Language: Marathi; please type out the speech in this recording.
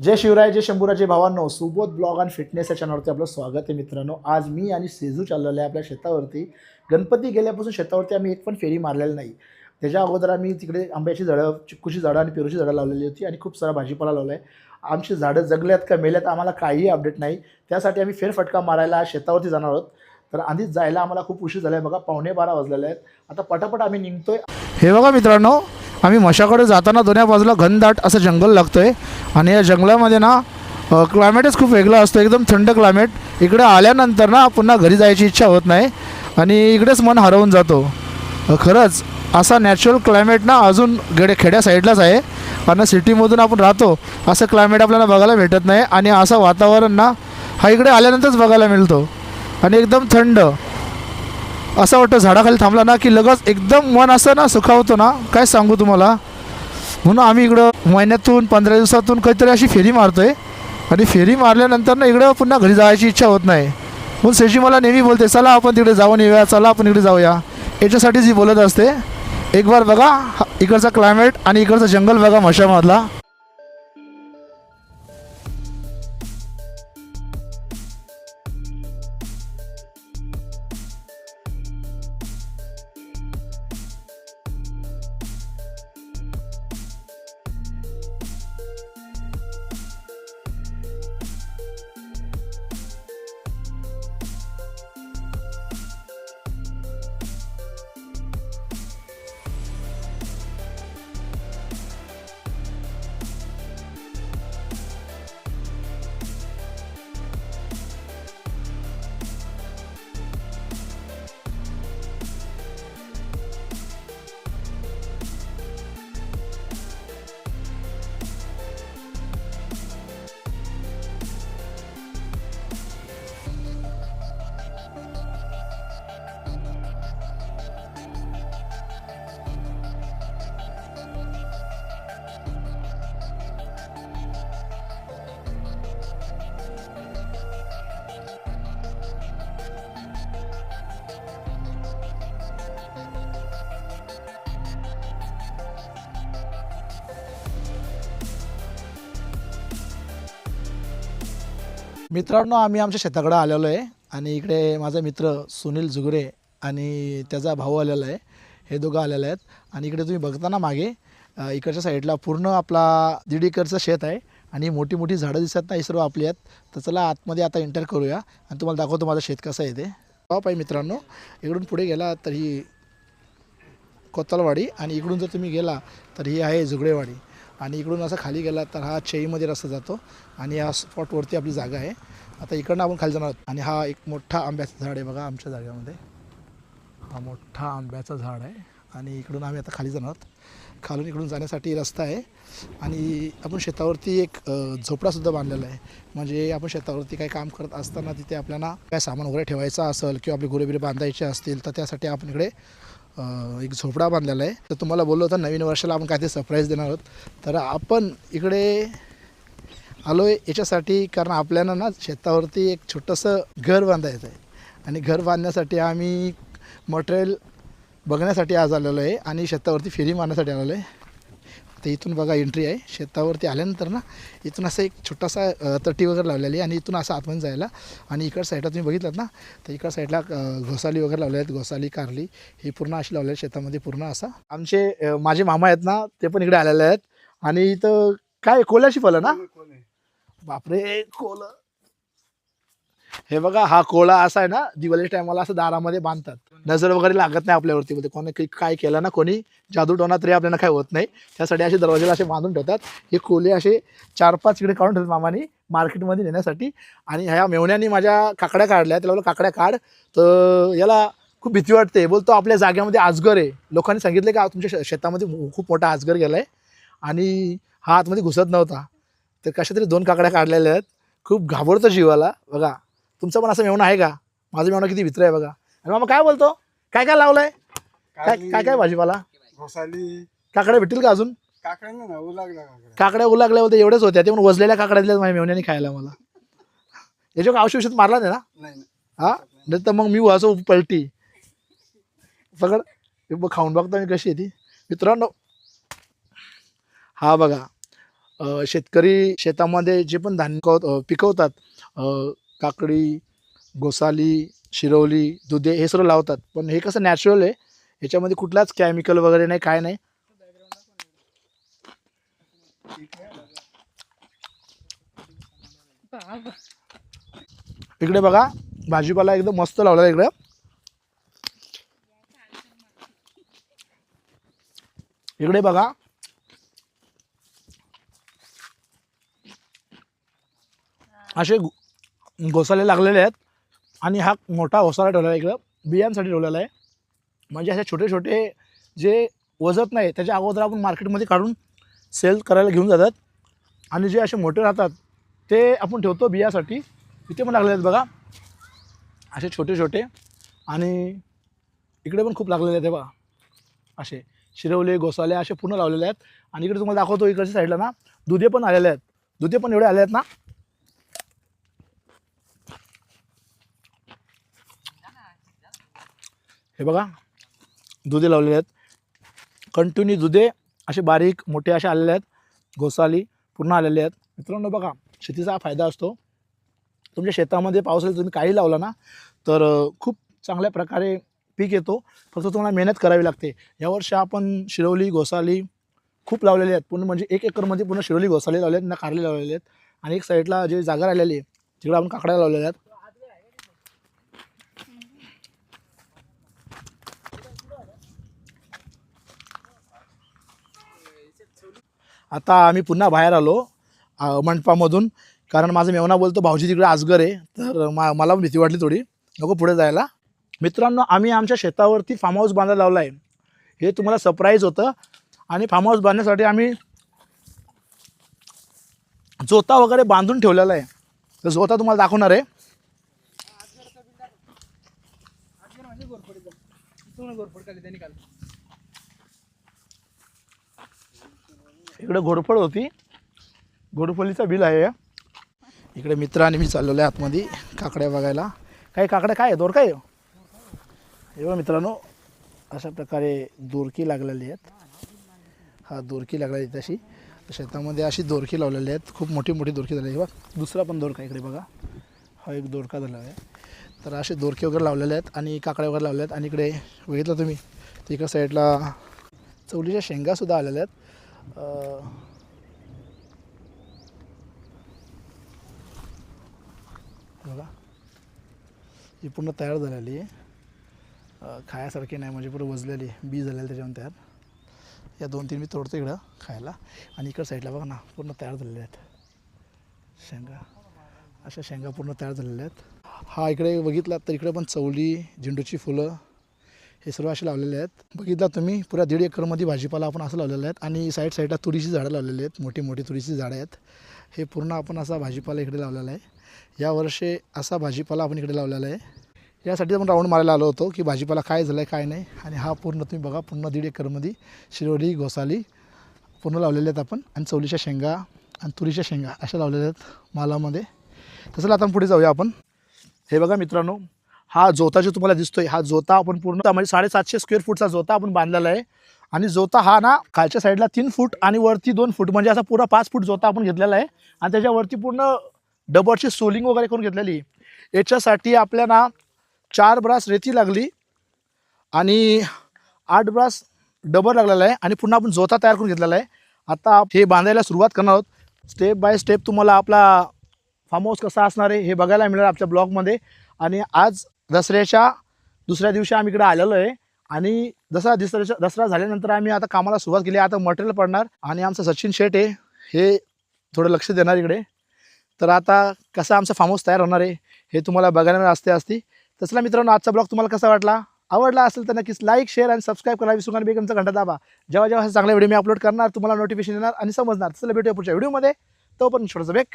जय शिवराय जय शंभूराजे भावांनो सुबोध ब्लॉग आणि फिटनेस या चॅनलवरती आपलं स्वागत आहे मित्रांनो. आज मी आणि सेजू चाललेलो आहे आपल्या शेतावरती. गणपती गेल्यापासून शेतावरती आम्ही एक पण फेरी मारलेली नाही. त्याच्या अगोदर आम्ही तिकडे आंब्याची झाडं चिक्कूची झाडं आणि पेरूची झाडं लावलेली होती आणि खूप सारा भाजीपाला लावला आहे आमची झाडं जगल्यात का मेल्यात आम्हाला काहीही अपडेट नाही. त्यासाठी आम्ही फेरफटका मारायला शेतावरती जाणार आहोत. तर आधीच जायला आम्हाला खूप उशीर झाला आहे बघा पावणे बारा वाजलेले आहेत. आता पटापट आम्ही निघतोय. हे बघा मित्रांनो आम्ही मशाकडे जाताना दोन्ही बाजूला घनदाट असं जंगल लागतोय. आणि या जंगलामध्ये ना क्लायमेटच खूप वेगळं असतो. एकदम थंड क्लायमेट इकडे आल्यानंतर ना पुन्हा घरी जायची इच्छा होत नाही. आणि इकडेच मन हरवून जातो. खरंच असा नॅचरल क्लायमेट ना अजून गेडे खेड्या साईडलाच आहे. कारण सिटीमधून आपण राहतो असं क्लायमेट आपल्याला बघायला भेटत नाही. आणि असं वातावरण ना हा इकडे आल्यानंतरच बघायला मिळतो. आणि एकदम थंड. असं वाटतं झाडाखाली थांबला ना की लगेच एकदम मन असं ना सुखावतो ना? काय सांगू तुम्हाला? म्हणून आम्ही इकडं महिन्यातून पंधरा दिवसातून काहीतरी अशी फेरी मारतो आहे आणि फेरी मारल्यानंतर ना इकडं पुन्हा घरी जायची इच्छा होत नाही. म्हणून सेजी मला नेहमी बोलते चला आपण तिकडे जाऊन येऊया चला आपण इकडे जाऊया. याच्यासाठी जी बोलत असते. एक बार बघा हा- इकडचा क्लायमेट आणि इकडचं जंगल बघा मशामधला. मित्रांनो आम्ही आमच्या शेताकडे आलेलो आहे आणि इकडे माझा मित्र सुनील जुगरे आणि त्याचा भाऊ आलेला आहे. हे दोघं आलेले आहेत. आणि इकडे तुम्ही बघता ना मागे इकडच्या साईडला पूर्ण आपला दीड एकरचं शेत आहे आणि मोठी मोठी झाडं दिसत नाही सर्व आपली आहेत. तर चला आतमध्ये आता एंटर करूया आणि तुम्हाला दाखवतो माझं शेत कसं आहे ते. टॉप आहे मित्रांनो इकडून पुढे गेला तर ही कोतलवाडी आणि इकडून जर तुम्ही गेला तर ही आहे जुगडेवाडी आणि इकडून असं खाली गेला तर हा चेईमध्ये रस्ता जातो आणि या स्पॉटवरती आपली जागा आहे. आता इकडनं आपण खाली जाणार आहोत. आणि हा एक मोठा आंब्याचं झाड आहे बघा आमच्या जागेमध्ये. हा मोठा आंब्याचं झाड आहे. आणि इकडून आम्ही आता खाली जाणार आहोत. खालून इकडून जाण्यासाठी रस्ता आहे. आणि आपण शेतावरती एक झोपडासुद्धा बांधलेला आहे. म्हणजे आपण शेतावरती काही काम करत असताना तिथे आपल्याला काय सामान वगैरे ठेवायचं असेल किंवा आपले गुरेबिरे बांधायचे असतील तर त्यासाठी आपण इकडे एक झोपडा बांधलेला आहे. तर तुम्हाला बोललो होतं नवीन वर्षाला आपण काहीतरी सरप्राईज देणार आहोत. तर आपण इकडे आलो आहे याच्यासाठी कारण आपल्याला ना शेतावरती एक छोटंसं घर बांधायचं आहे. आणि घर बांधण्यासाठी आम्ही मटेरियल बघण्यासाठी आज आलेलो आहे आणि शेतावरती फेरी मारण्यासाठी आलेलो आहे. तर इथून बघा एंट्री आहे. शेतावरती आल्यानंतर ना इथून असं एक छोटासा तटी वगैरे लावलेली आहे आणि इथून असं आतमध्ये जायला. आणि इकड साईडला तुम्ही बघितलात ना तर इकड साईडला घोसाली वगैरे लावले आहेत. घोसाली कारली ही पूर्ण अशी लावलेली आहे शेतामध्ये पूर्ण असा. आमचे माझे मामा आहेत ना ते पण इकडे आलेले आहेत. आणि इथं काय कोल्याची फलं ना? बापरे कोल. हे बघा हा कोळा असा आहे ना दिवाळीच्या टायमाला असं दारामध्ये बांधतात. नजर वगैरे लागत नाही आपल्यावरती. म्हणजे कोणी काय केलं ना कोणी जादू टोना तरी आपल्याला काय होत नाही. त्यासाठी असे दरवाजेला असे बांधून ठेवतात. हे कोले असे चार पाच इकडे काढून ठेवतात मामाने मार्केटमध्ये नेण्यासाठी. आणि ह्या मेवण्यानी माझ्या काकड्या काढल्या. त्याला बोललो काकड्या काढ. तर याला खूप भीती वाटते. बोलतो आपल्या जाग्यामध्ये आजगर आहे. लोकांनी सांगितलं का तुमच्या शेतामध्ये खूप मोठा आजगर गेला आहे आणि हा आतमध्ये घुसत नव्हता. तर कशा तरी दोन काकड्या काढलेल्या आहेत. खूप घाबरतं जीवाला. बघा तुमचं पण असं मेवणं आहे का? माझं मेवणं किती भित्र आहे बघा. आणि मामा काय बोलतो? काय काय लावलंय? काय काय काय भाजीपाला? घोसाली. काकड्या भेटतील का अजून? काकड्यांना ना उलागला काकड्या. काकड्या उलागल्या होत्या एवढ्याच होत्या. ते पण वजलेल्या काकड्या दिल्यात माझ्या मेवण्याने खायला मला. याच्यावर औषध औषध मारला नाही ना? नाही नाही. हा? नाही तर मग मी वाचो पलटी. पकड हे बघ खाऊन बघता मी कशी आहे ती. मित्रांनो हा बघा. अ, शेतकरी शेतामध्ये जे पण धान्य पिकवत- अ, पिकवतात अ, काकडी गोसाली शिरवली दुधे हे सर्व लावतात. पण हे कसं नॅचरल आहे ह्याच्यामध्ये कुठलाच केमिकल वगैरे नाही काय नाही. इकडे बघा भाजीपाला एकदम मस्त लावला इकडे. इकडे बघा. असे घोसाले लागलेले आहेत. आणि हा मोठा घोसाला ठेवलेला आहे इकडं. बियांसाठी ठेवलेला आहे. म्हणजे असे छोटे छोटे जे वजत नाही त्याच्या अगोदर आपण मार्केटमध्ये काढून सेल करायला घेऊन जातात. आणि जे असे मोठे राहतात ते आपण ठेवतो बियासाठी. इथे पण लागलेले आहेत बघा. असे छोटे छोटे. आणि इकडे पण खूप लागलेले आहेत बघा. असे शिरवले गोसाले असे पूर्ण लावलेले आहेत. आणि इकडे तुम्हाला दाखवतो इकडच्या साईडला ना. दुधे पण आलेले आहेत. दुधे पण एवढे आले आहेत ना. हे बघा दुधे लावलेले आहेत. कंटिन्यू दुधे असे बारीक मोठे असे आलेले आहेत. घोसाली पूर्ण आलेले आहेत. मित्रांनो बघा शेतीचा हा फायदा असतो. तुमच्या शेतामध्ये पावसाळ्यात तुम्ही काही लावला ना तर खूप चांगल्या प्रकारे पीक येतो. फक्त तुम्हाला मेहनत करावी लागते. यावर्षी आपण शिरवली घोसाली खूप लावलेले आहेत. पूर्ण म्हणजे एक एकरमध्ये पूर्ण शिरवली घोसाले लावले आहेत ना कारले लावलेले आहेत. आणि एक साईडला जे जागा राहिलेली आहे तिकडे आपण काकड्या लावलेल्या आहेत आता आम्ही पुन्हा बाहेर आलो मंडपामधून. कारण माझा मेवना बोलतो भाऊजी तिकडे आजगर आहे. तर मा मला भीती वाटली थोडी. नको पुढे जायला. मित्रांनो आम्ही आमच्या शेतावरती फार्म हाऊस बांधायला लावला आहे हे तुम्हाला सरप्राईज होतं. आणि फार्म हाऊस बांधण्यासाठी आम्ही जोता वगैरे बांधून ठेवलेला आहे. तर जोता तुम्हाला दाखवणार आहे. इकडे घोडफळ होती. घोरफडीचा बिल आहे. इकडे मित्र आणि मी चाललेलो आहे आतमध्ये काकड्या बघायला. काही काकड्या काय आहे? दोर काय आहे? हे मित्रांनो अशा प्रकारे दोरकी लागलेली आहेत. हा दोरकी लागलेली आहे तशी. शेतामध्ये अशी दोरकी लावलेली आहेत. खूप मोठी मोठी दोरकी झालेली आहे. बघा दुसरा पण दोरका इकडे बघा. हा एक दोरका झाला आहे. तर असे दोरके वगैरे लावलेले आहेत आणि काकड्या वगैरे लावल्या आहेत. आणि इकडे बघितलं तुम्ही तर इकडं साईडला चवलीच्या शेंगासुद्धा आलेल्या आहेत. बघा. ही पूर्ण तयार झालेली आहे. खायासारखी नाही म्हणजे पूर्ण वजलेली बी झालेली त्याच्यावर तयार. या दोन तीन मी तोडतो इकडं खायला. आणि इकडं साईडला बघा ना पूर्ण तयार झालेले आहेत. शेंगा. अशा शेंगा पूर्ण तयार झालेल्या आहेत. हा इकडे बघितला तर इकडे पण चवली झेंडूची फुलं हे सर्व असे लावलेले आहेत. बघितला तुम्ही पुऱ्या दीड एकरमध्ये भाजीपाला आपण असं लावलेला आहेत आणि साईड साईडला तुरीची झाडं लावलेली आहेत. मोठी मोठी तुरीची झाडं आहेत. हे पूर्ण आपण असा भाजीपाला इकडे लावलेला आहे. या वर्षी असा भाजीपाला आपण इकडे लावलेला आहे. यासाठी आपण राऊंड मारायला आलो होतो की भाजीपाला काय झालं आहे काय नाही. आणि हा पूर्ण तुम्ही बघा पूर्ण दीड एकरमध्ये शिरोली घोसाली पूर्ण लावलेले आहेत आपण. आणि चवलीच्या शेंगा आणि तुरीच्या शेंगा अशा लावलेल्या आहेत मालामध्ये. तसं आता पुढे जाऊया आपण. हे बघा मित्रांनो हा जोता जो तुम्हाला दिसतोय हा जोता आपण पूर्ण म्हणजे साडेसातशे स्क्वेअर फूटचा जोता आपण बांधलेला आहे. आणि जोता हा ना खालच्या साईडला तीन फूट आणि वरती दोन फूट म्हणजे असा पुरा पाच फूट जोता आपण घेतलेला आहे. आणि त्याच्यावरती पूर्ण डबरची सोलिंग वगैरे करून घेतलेली आहे. याच्यासाठी आपल्या ना चार ब्रास रेती लागली आणि आठ ब्रास डबर लागलेला आहे. आणि पुन्हा आपण जोता तयार करून घेतलेला आहे. आता हे बांधायला सुरुवात करणार आहोत. स्टेप बाय स्टेप तुम्हाला आपला फार्म हाऊस कसा असणार आहे हे बघायला मिळेल आमच्या ब्लॉगमध्ये आणि आज दसऱ्याच्या दुसऱ्या दिवशी आम्ही इकडे आलेलो आहे. आणि दसरा दसऱ्याच्या दसरा झाल्यानंतर आम्ही आता कामाला सुरुवात केली. आता मटेरियल पडणार आणि आमचं सचिन शेट आहे हे थोडं लक्ष देणार इकडे. तर आता कसा आमचा फार्म हाऊस तयार होणार आहे हे तुम्हाला बघायला मिळेल असते. असती तसला मित्रांनो आजचा ब्लॉग तुम्हाला कसा वाटला? आवडला असेल तर नक्कीच लाईक शेअर आणि सबस्क्राईब करा. विसरू नका बेगमचा घंटा दाबा. जेव्हा जेव्हा चांगले व्हिडिओ मी अपलोड करणार तुम्हाला नोटिफिकेशन येणार आणि समजणार. तसं भेटूया पुढच्या व्हिडिओमध्ये तोपर्यंत छोटंसं बेक